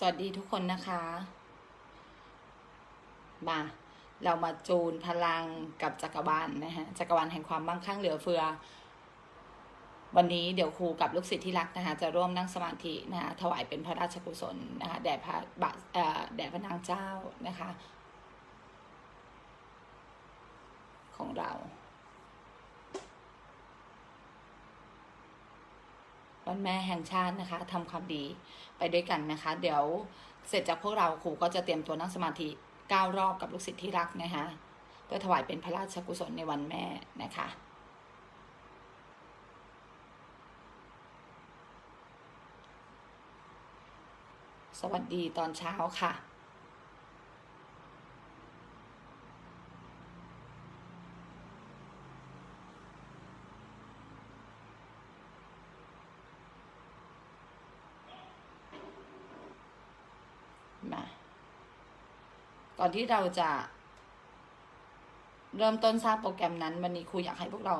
สวัสดีทุกคนนะคะ มา เรามาจูนพลังกับจักรวาลนะฮะ จักรวาลแห่งความมั่งคั่งเหลือเฟือ วันนี้เดี๋ยวครูกับลูกศิษย์ที่รักนะคะ จะร่วมนั่งสมาธินะคะถวายเป็นพระราชกุศลนะคะแด่พระบาเอ่อแด่พระนางเจ้านะคะ ของเรา วันแม่แห่งชาตินะคะทำความดีไปด้วยกันนะคะ เดี๋ยวเสร็จจากพวกเราครูก็จะเตรียมตัวนั่งสมาธิก้ารอบกับลูกศิษย์ที่รักนะคะเพื่อถวายเป็นพระราชกุศลในวันแม่นะคะสวัสดีตอนเช้าค่ะ มาก่ อนที่เราจะ เริ่มต้นสร้างโปรแกรมนั้น วันนี้ครูอยากให้พวกเรา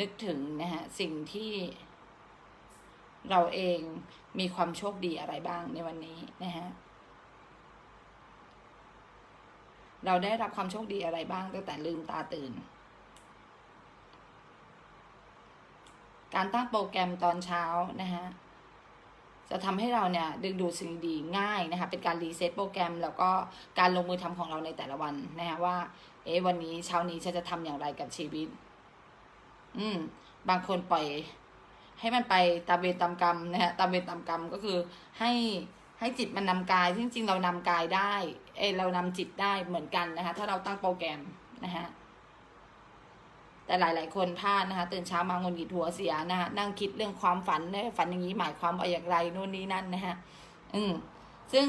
นึกถึงนะฮะสิ่งที่เราเองมีความโชคดีอะไรบ้างในวันนี้นะฮะ เราได้รับความโชคดีอะไรบ้างตั้งแต่ลืมตาตื่น การตั้งโปรแกรมตอนเช้านะฮะ จะทำให้เราเนี่ยดึงดูดสิ่งดีง่ายนะคะเป็นการรีเซ็ตโปรแกรม แล้วก็การลงมือทำของเราในแต่ละวันนะคะว่า เอ๊ะวันนี้เช้านี้ฉันจะทำอย่างไรกับชีวิต อืม บางคนปล่อย ให้มันไปตามเวรตามกรรมนะฮะตามเวรตามกรรมก็คือให้ให้จิตมันนำกายจริงๆเรานำกายได้ เอเรานำจิตได้เหมือนกันนะคะถ้าเราตั้งโปรแกรมนะฮะ แต่หลาย ๆ คนพลาดนะคะตื่นเช้ามางนหงิดหัวเสียนะคะนั่งคิดเรื่องความฝันเนี่ยฝันอย่างนี้หมายความว่าอย่างไรนู่นนี่นั่นนะฮะอืมซึ่ง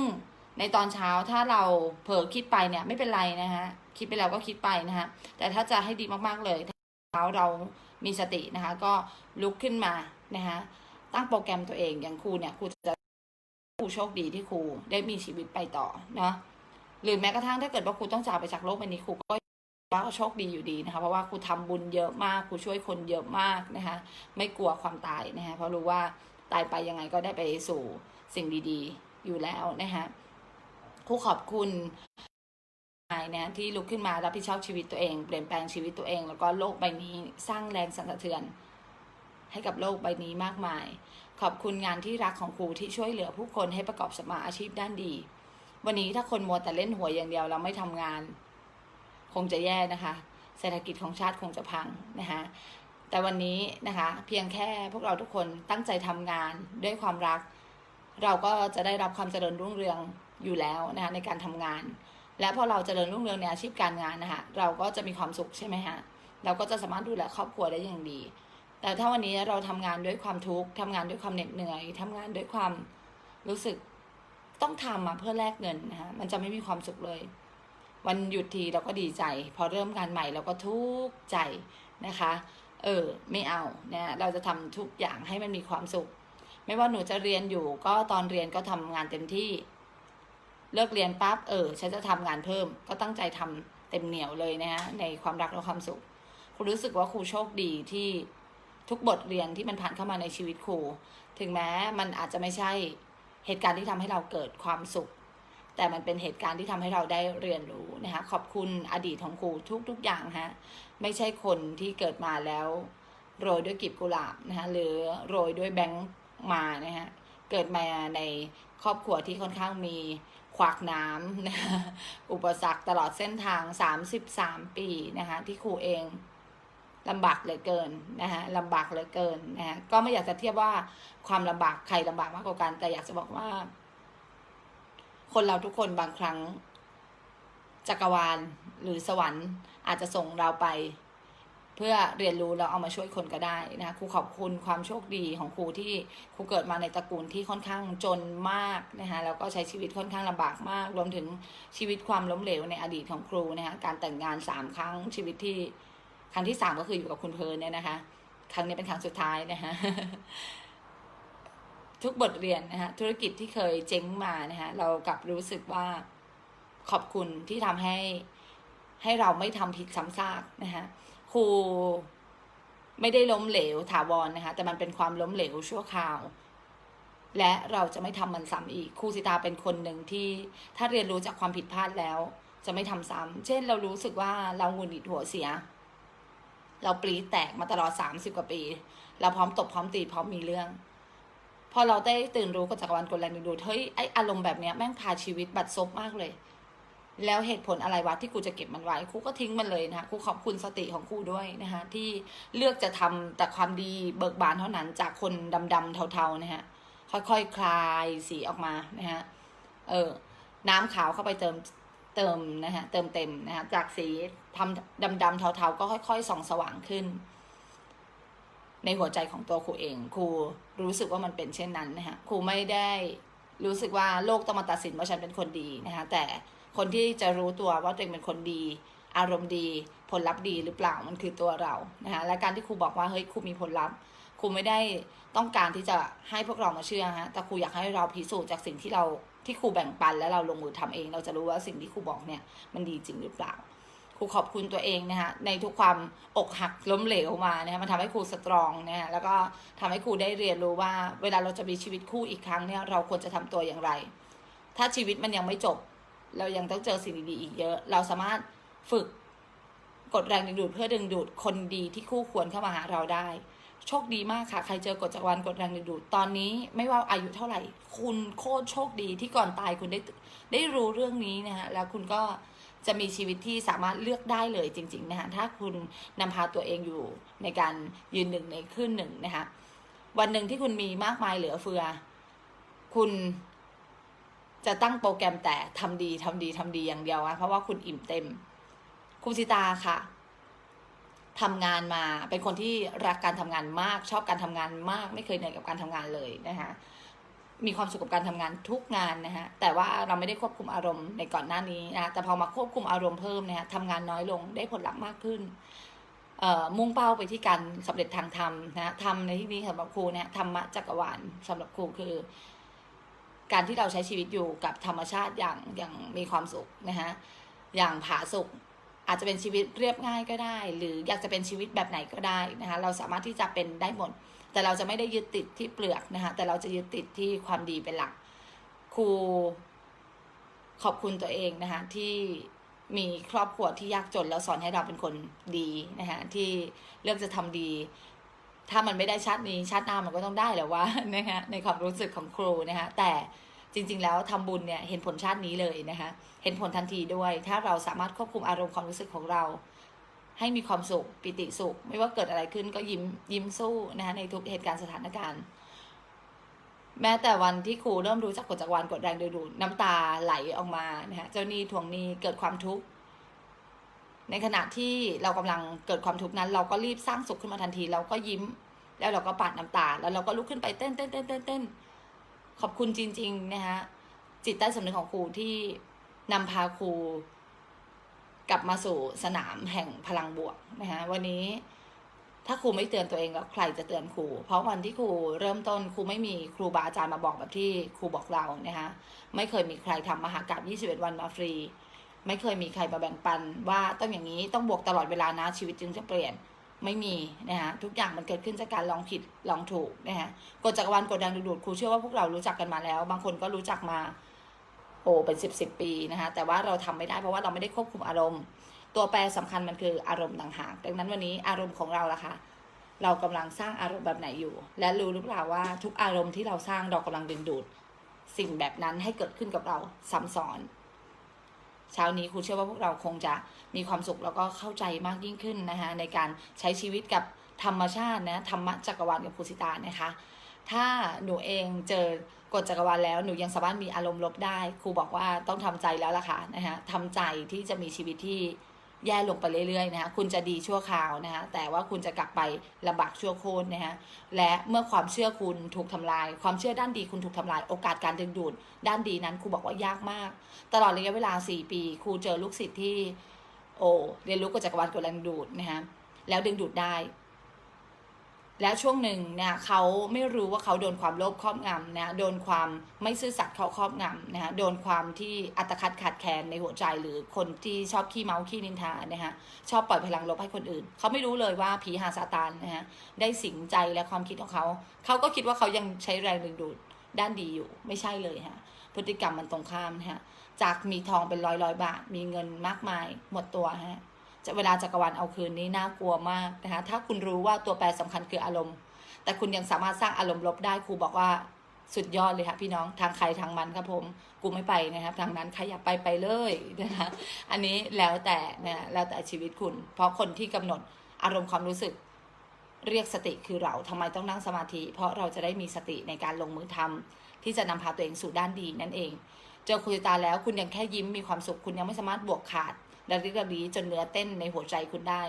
ในตอนเช้าถ้าเราเผลอคิดไปเนี่ยไม่เป็นไรนะฮะคิดไปแล้วก็คิดไปนะฮะแต่ถ้าจะให้ดีมากๆเลยเช้าเรามีสตินะคะ ก็ลุกขึ้นมานะคะตั้งโปรแกรมตัวเองอย่างครูเนี่ยครูจะครูโชคดีที่ครูได้มีชีวิตไปต่อเนาะหรือแม้กระทั่งถ้าเกิดว่าครูต้องจากไปจากโลกใบนี้ครูก็ ว่าก็โชคดีอยู่ดีนะคะ เพราะว่าครูทำบุญเยอะมากครูช่วยคนเยอะมากนะคะ ไม่กลัวความตายนะคะเพราะรู้ว่าตายไปยังไงก็ได้ไปสู่สิ่งดีๆ อยู่แล้วนะคะครูขอบคุณนายนะที่ลุกขึ้นมารับผิดชอบชีวิตตัวเอง เปลี่ยนแปลงชีวิตตัวเอง แล้วก็โลกใบนี้สร้างแรงสั่นสะเทือน ให้กับโลกใบนี้มากมาย ขอบคุณงานที่รักของครูที่ช่วยเหลือผู้คนให้ประกอบสมมาอาชีพด้านดี วันนี้ถ้าคนมัวแต่เล่นหวยอย่างเดียวเราไม่ทำงาน คงจะแย่นะคะ เศรษฐกิจของชาติคงจะพังนะคะแต่วันนี้นะคะเพียงแค่พวกเราทุกคนตั้งใจทำงานด้วยความรัก เราก็จะได้รับความเจริญรุ่งเรืองอยู่แล้วนะคะในการทำงาน และพอเราเจริญรุ่งเรืองในอาชีพการงานนะคะเราก็จะมีความสุขใช่ไหมฮะเราก็จะสามารถดูแลครอบครัวได้อย่างดี แต่ถ้าวันนี้เราทำงานด้วยความทุกข์ทำงานด้วยความเหน็ดเหนื่อยทำงานด้วยความรู้สึกต้องทำมาเพื่อแลกเงินนะคะมันจะไม่มีความสุขเลย วันหยุดทีเราก็ดีใจ พอเริ่มงานใหม่เราก็ทุกข์ใจนะคะ เออไม่เอาเนี่ยเราจะทำทุกอย่างให้มันมีความสุข ไม่ว่าหนูจะเรียนอยู่ก็ตอนเรียนก็ทำงานเต็มที่ เลิกเรียนปั๊บเออฉันจะทำงานเพิ่ม ก็ตั้งใจทำเต็มเหนียวเลยนะฮะในความรักและความสุขครูรู้สึกว่าครูโชคดีที่ทุกบทเรียนที่มันผ่านเข้ามาในชีวิตครู ถึงแม้มันอาจจะไม่ใช่เหตุการณ์ที่ทำให้เราเกิดความสุข แต่มันเป็นเหตุการณ์ที่ทำให้เราได้เรียนรู้นะคะขอบคุณอดีตของครูทุก ๆ อย่างฮะไม่ใช่คนที่เกิดมาแล้วโรยด้วยกีบกุหลาบนะคะหรือโรยด้วยแบงค์มานะฮะเกิดมาในครอบครัวที่ค่อนข้างมีขวากน้ำนะคะอุปสรรคตลอดเส้นทาง 33 ปีนะคะที่ครูเองลำบากเหลือเกินนะคะลำบากเหลือเกินนะคะก็ไม่อยากจะเทียบว่าความลำบากใครลำบากมากกว่ากันแต่อยากจะบอกว่า คนเราทุกคนบางครั้ง จักรวาลหรือสวรรค์ อาจจะส่งเราไป เพื่อเรียนรู้แล้วเอามาช่วยคนก็ได้นะครูขอบคุณความโชคดีของครูที่ครูเกิดมาในตระกูลที่ค่อนข้างจนมากนะคะแล้วก็ใช้ชีวิตค่อนข้างลำบากมาก รวมถึงชีวิตความล้มเหลวในอดีตของครูนะคะการแต่งงานสามครั้งชีวิตที่ครั้งที่สามก็คืออยู่กับคุณเพลินเนี่ยนะคะ ครั้งนี้เป็นครั้งสุดท้ายนะคะ ทุกบทเรียนนะคะธุรกิจที่เคยเจ๊งมานะคะเรากลับรู้สึกว่าขอบคุณที่ทำให้ให้เราไม่ทำผิดซ้ำซากนะคะครูไม่ได้ล้มเหลวถาวรนะคะแต่มันเป็นความล้มเหลวชั่วคราว และเราจะไม่ทำมันซ้ำอีกครูสิตาเป็นคนหนึ่งที่ถ้าเรียนรู้จากความผิดพลาดแล้ว จะไม่ทำซ้ำเช่น เรารู้สึกว่าเราหงุดหงิดหัวเสีย เราปรีแตกมาตลอดสามสิบกว่าปี เราพร้อมตบพร้อมตีพร้อมมีเรื่อง พอเราได้ตื่นรู้กับจักรวาลกลแรงดึงดูดเฮ้ยไออารมณ์แบบเนี้ยแม่งพาชีวิตบัดซบมากเลย แล้วเหตุผลอะไรวะที่กูจะเก็บมันไว้ครูก็ทิ้งมันเลยนะคะกูขอบคุณสติของครูด้วยนะคะที่เลือกจะทำแต่ความดีเบิกบานเท่านั้นจากคนดำๆเทาๆนะฮะค่อยๆคคลายสีออกมานะฮะเออน้ำขาวเข้าไปเติมเติมนะฮะเติมเต็มนะฮะจากสีทำดำๆเทาๆ ก็ค่อย ๆ ส่องสว่างขึ้น ในหัวใจของตัวครูเองครู รู้สึกว่ามันเป็นเช่นนั้นนะฮะครูไม่ได้รู้สึกว่าโลกต้องมาตัดสินว่าฉันเป็นคนดีนะคะแต่คนที่จะรู้ตัวว่าตัวเองเป็นคนดี อารมณ์ดีผลลัพธ์ดีหรือเปล่ามันคือตัวเรานะคะและการที่ครูบอกว่าเฮ้ยครูมีผลลัพธ์ครูไม่ได้ต้องการที่จะให้พวกเรามาเชื่อฮะแต่ครูอยากให้เราพิสูจน์จากสิ่งที่เราที่ครูแบ่งปัน แล้วเราลงมือทำเอง เราจะรู้ว่าสิ่งที่ครูบอกเนี่ยมันดีจริงหรือเปล่า ครูขอบคุณตัวเองนะคะในทุกความอกหักล้มเหลวมานะคะมันทำให้ครูสตรองนะคะแล้วก็ทำให้ครูได้เรียนรู้ว่า เวลาเราจะมีชีวิตคู่อีกครั้งเนี่ยเราควรจะทำตัวอย่างไร ถ้าชีวิตมันยังไม่จบ เรายังต้องเจอสิ่งดีๆอีกเยอะ เราสามารถฝึกกดแรงดึงดูดเพื่อดึงดูดคนดีที่คู่ควรเข้ามาหาเราได้ โชคดีมากค่ะ ใครเจอกฎจักรวาลกดแรงดึงดูดตอนนี้ไม่ว่าอายุเท่าไหร่ คุณโคตรโชคดีที่ก่อนตายคุณได้ได้รู้เรื่องนี้นะฮะแล้วคุณก็ จะมีชีวิตที่สามารถเลือกได้เลยจริง ๆ นะคะถ้าคุณนำพาตัวเองอยู่ในการยืนหนึ่งในขึ้นหนึ่งนะคะวันหนึ่งที่คุณมีมากมายเหลือเฟือ คุณจะตั้งโปรแกรมแต่ทำดีทำดีทำดีอย่างเดียวอะเพราะว่าคุณอิ่มเต็มครูสิตาค่ะทำงานมาเป็นคนที่รักการทำงานมาก ชอบการทำงานมาก ไม่เคยเหนื่อยกับการทำงานเลยนะคะ มีความสุขกับการทำงานทุกงานนะฮะแต่ว่าเราไม่ได้ควบคุมอารมณ์ในก่อนหน้านี้นะแต่พอมาควบคุมอารมณ์เพิ่มนี่ยทำงานน้อยลงได้ผลลัพธ์มากขึ้นมุ่งเป้าไปที่การสำเร็จทางธรรมนะธรรมในที่นี้สำหรับครูเนี่ยธรรมะจักรวาลสำหรับครูคือ การที่เราใช้ชีวิตอยู่กับธรรมชาติอย่างอย่างมีความสุขนะฮะอย่างผาสุกอาจจะเป็นชีวิตเรียบง่ายก็ได้ หรืออยากจะเป็นชีวิตแบบไหนก็ได้นะคะเราสามารถที่จะเป็นได้หมด แต่เราจะไม่ได้ยึดติดที่เปลือกนะคะแต่เราจะยึดติดที่ความดีเป็นหลัก ครูขอบคุณตัวเองนะคะที่มีครอบครัวที่ยากจนแล้วสอนให้เราเป็นคนดีนะคะที่เลือกจะทำดี ถ้ามันไม่ได้ชาตินี้ชาติหน้ามันก็ต้องได้แหละว่านะคะในความรู้สึกของครูนะคะแต่จริง ๆ แล้วทำบุญเนี่ยเห็นผลชาตินี้เลยนะคะเห็นผลทันทีด้วย ถ้าเราสามารถควบคุมอารมณ์ความรู้สึกของเรา ให้มีความสุขปิติสุข ไม่ว่าเกิดอะไรขึ้นก็ยิ้มยิ้มสู้นะคะในทุกเหตุการณ์สถานการณ์ แม้แต่วันที่ครูเริ่มรู้จักกฎจักรวาลกดแรงดึงดูดน้ำตาไหลออกมานะคะเจ้าหนี้ทวงหนี้เกิดความทุกข์ในขณะที่เรากำลังเกิดความทุกข์นั้น เราก็รีบสร้างสุขขึ้นมาทันที เราก็ยิ้ม แล้วเราก็ปาดน้ำตา แล้วเราก็ลุกขึ้นไปเต้นเต้นเต้นเต้นเต้นขอบคุณจริง ๆ นะคะจิตใต้สำนึกของครูที่นำพาครู กลับมาสู่สนามแห่งพลังบวกนะคะวันนี้ถ้าครูไม่เตือนตัวเองแล้วใครจะเตือนครู เพราะวันที่ครูเริ่มต้นครูไม่มีครูบาอาจารย์มาบอกแบบที่ครูบอกเรานะคะไม่เคยมีใครทำมหากราบ21 วันมาฟรี ไม่เคยมีใครมาแบ่งปัน ว่าต้องอย่างนี้ต้องบวกตลอดเวลานะชีวิตจึงจะเปลี่ยนไม่มีนะคะทุกอย่างมันเกิดขึ้นจากการลองผิดลองถูกนะคะกฎจักรวาลกดดันดึงดูดครูเชื่อว่าพวกเรารู้จักกันมาแล้ว บางคนก็รู้จักมา โอ้เป็นสิบสิบปีนะคะแต่ว่าเราทำไม่ได้เพราะว่าเราไม่ได้ควบคุมอารมณ์ ตัวแปรสำคัญมันคืออารมณ์ต่างหากดังนั้นวันนี้อารมณ์ของเราล่ะคะเรากำลังสร้างอารมณ์แบบไหนอยู่ และรู้หรือเปล่าว่าทุกอารมณ์ที่เราสร้างเรากำลังดึงดูด สิ่งแบบนั้นให้เกิดขึ้นกับเราซ้ำซ้อนเช้านี้ครูเชื่อว่าพวกเราคงจะมีความสุขแล้วก็เข้าใจมากยิ่งขึ้นนะคะในการใช้ชีวิตกับธรรมชาตินะธรรมะจักรวาลกับครูสิตานะคะ ถ้าหนูเองเจอ กฎจักรวาลแล้วหนูยังสามารถมีอารมณ์ลบได้ ครูบอกว่าต้องทำใจแล้วล่ะค่ะนะคะทำใจที่จะมีชีวิตที่แย่ลงไปเรื่อยๆนะคะคุณจะดีชั่วคราวนะคะแต่ว่าคุณจะกลับไปลำบากชั่วโคนนะคะและเมื่อความเชื่อคุณถูกทำลาย ความเชื่อด้านดีคุณถูกทำลาย โอกาสการดึงดูด ด้านดีนั้นครูบอกว่ายากมาก ตลอดระยะเวลา 4 ปีครูเจอลูกศิษย์ที่ โอ้เรียนรู้กฎจักรวาลกฎแรงดูดนะคะแล้วดึงดูดได้ แล้วช่วงหนึ่งเนี่ยเขาไม่รู้ว่าเขาโดนความโลภครอบงำนะโดนความไม่ซื่อสัตย์เขาครอบงำนะคะโดนความที่อัตคัดขาดแคลนในหัวใจหรือคนที่ชอบขี้เมาขี้นินทานะคะชอบปล่อยพลังลบให้คนอื่น เขาไม่รู้เลยว่าผีหาซาตานนะคะได้สิงใจและความคิดของเขา เขาก็คิดว่าเขายังใช้แรงดึงดูดด้านดีอยู่ไม่ใช่เลยฮะพฤติกรรมมันตรงข้ามนะฮะจากมีทองเป็นร้อยร้อยบาท มีเงินมากมายหมดตัวฮะ เวลาจักรวาลเอาคืนนี้น่ากลัวมากนะคะถ้าคุณรู้ว่าตัวแปรสำคัญคืออารมณ์ แต่คุณยังสามารถสร้างอารมณ์ลบได้ครูบอกว่าสุดยอดเลยค่ะพี่น้องทางใครทางมันครับผมกูไม่ไปนะครับทางนั้นใครอยากไปไปเลยนะคะอันนี้แล้วแต่นะแล้วแต่ชีวิตคุณ เพราะคนที่กำหนดอารมณ์ความรู้สึกเรียกสติคือเราทำไมต้องนั่งสมาธิ เพราะเราจะได้มีสติในการลงมือทำที่จะนำพาตัวเองสู่ด้านดีนั่นเอง เจอคุณตาแล้วคุณยังแค่ยิ้มมีความสุขคุณยังไม่สามารถบวกขาด ระลิกระลีจนเนื้อเต้นในหัวใจคุณได้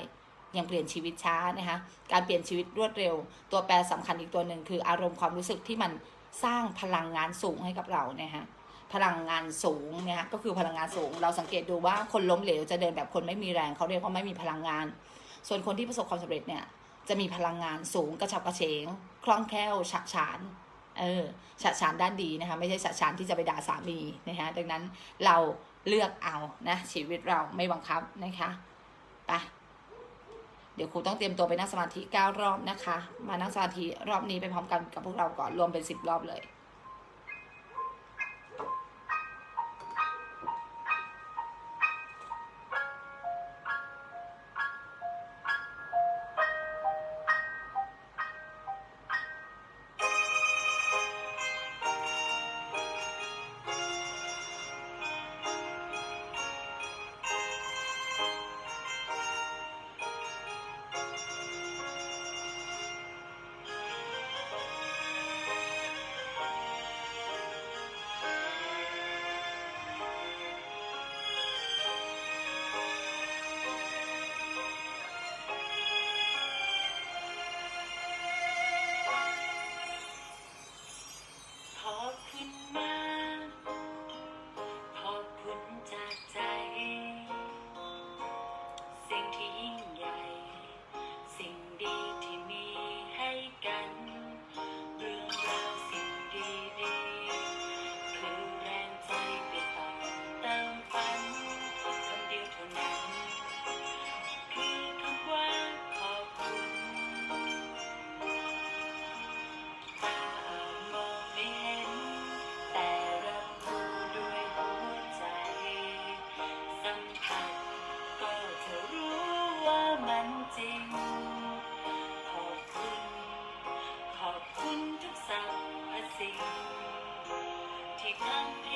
ยังเปลี่ยนชีวิตช้านะคะการเปลี่ยนชีวิตรวดเร็ว ตัวแปรสำคัญอีกตัวหนึ่งคืออารมณ์ความรู้สึกที่มันสร้างพลังงานสูงให้กับเรานะคะพลังงานสูงเนี่ยก็คือพลังงานสูง เราสังเกตดูว่าคนล้มเหลวจะเดินแบบคนไม่มีแรงเขาเรียกว่าไม่มีพลังงาน ส่วนคนที่ประสบความสำเร็จเนี่ยจะมีพลังงานสูงกระฉับกระเฉง คล่องแคล่วฉะฉานเออฉะฉานด้านดีนะคะไม่ใช่ฉะฉานที่จะไปด่าสามีนะคะดังนั้นเรา เลือกเอานะชีวิตเราไม่บังคับนะคะไปเดี๋ยวครูต้องเตรียมตัวไปนั่งสมาธิ9รอบนะคะ มานั่งสมาธิรอบนี้ไปพร้อมกันกับพวกเราก่อนรวมเป็น 10 รอบเลย ที่ท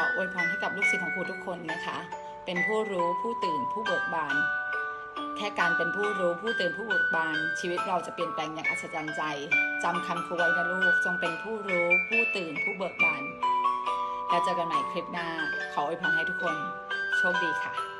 ออวยพรให้กับลูกศิษย์ของครูทุกคนนะคะ เป็นผู้รู้ผู้ตื่นผู้เบิกบาน แค่การเป็นผู้รู้ผู้ตื่นผู้เบิกบาน ชีวิตเราจะเปลี่ยนแปลงอย่างอัศจรรย์ใจจำคำครูไว้นะลูกจงเป็นผู้รู้ผู้ตื่นผู้เบิกบาน แล้วเจอกันใหม่คลิปหน้า ขออวยพรให้ทุกคน โชคดีค่ะ